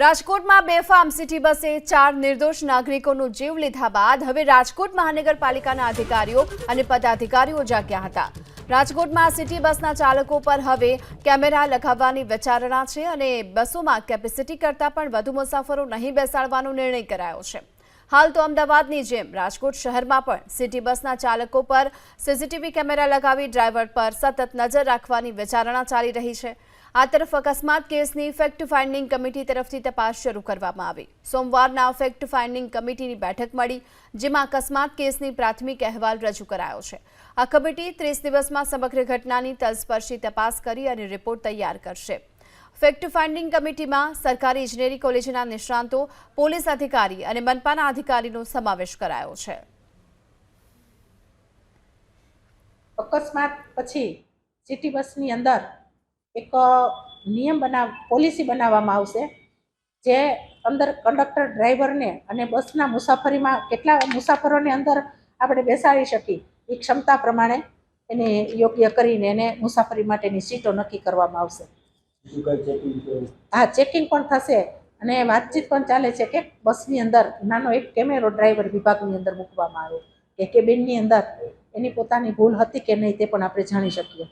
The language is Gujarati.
રાજકોટમાં બેફામ સિટી બસે, ચાર નિર્દોષ નાગરિકોનો જીવ લીધા બાદ હવે રાજકોટ મહાનગરપાલિકાના અધિકારીઓ અને પદાધિકારીઓ જાગ્યા હતા. રાજકોટમાં સિટી બસના ચાલકો પર હવે કેમેરા લગાવવાની વિચારણા છે અને બસોમાં કેપેસિટી કરતાં પણ વધુ મુસાફરો નહીં બેસાડવાનો નિર્ણય કરાયો છે. હાલ તો અમદાવાદની જેમ રાજકોટ શહેરમાં પણ સિટી બસના ચાલકો પર સીસીટીવી કેમેરા લગાવી ડ્રાઈવર પર સતત નજર રાખવાની વિચારણા ચાલી રહી છે. આ તરફ અકસ્માત કેસની ફેક્ટ ફાઇન્ડિંગ કમિટી તરફથી તપાસ શરૂ કરવામાં આવી. સોમવારના ફેક્ટ ફાઇન્ડિંગ કમિટીની બેઠક મળી, જેમાં અકસ્માત કેસની પ્રાથમિક અહેવાલ રજૂ કરાયો છે. આ કમિટી ત્રીસ દિવસમાં સમગ્ર ઘટનાની તલસ્પર્શી તપાસ કરી અને રિપોર્ટ તૈયાર કરશે. ફેક્ટ ફાઇન્ડિંગ કમિટીમાં સરકારી ઇજનેરી કોલેજના નિષ્ણાંતો, પોલીસ અધિકારી અને મનપાના અધિકારીનો સમાવેશ કરાયો છે. અકસ્માત પછી સિટી બસની અંદર એક નિયમ બનાવ પોલિસી બનાવવામાં આવશે જે અંદર કંડક્ટર ડ્રાઈવરને અને બસના મુસાફરીમાં કેટલા મુસાફરોને અંદર આપણે બેસાડી શકીએ એ ક્ષમતા પ્રમાણે એને યોગ્ય કરીને એને મુસાફરી માટેની સીટો નક્કી કરવામાં આવશે. હા ચેકિંગ પણ થશે અને વાતચીત પણ ચાલે છે કે બસની અંદર નાનો એક કેમેરો ડ્રાઈવર વિભાગની અંદર મૂકવામાં આવે કે કેબિનની અંદર એની પોતાની ભૂલ હતી કે નહીં તે પણ આપણે જાણી શકીએ.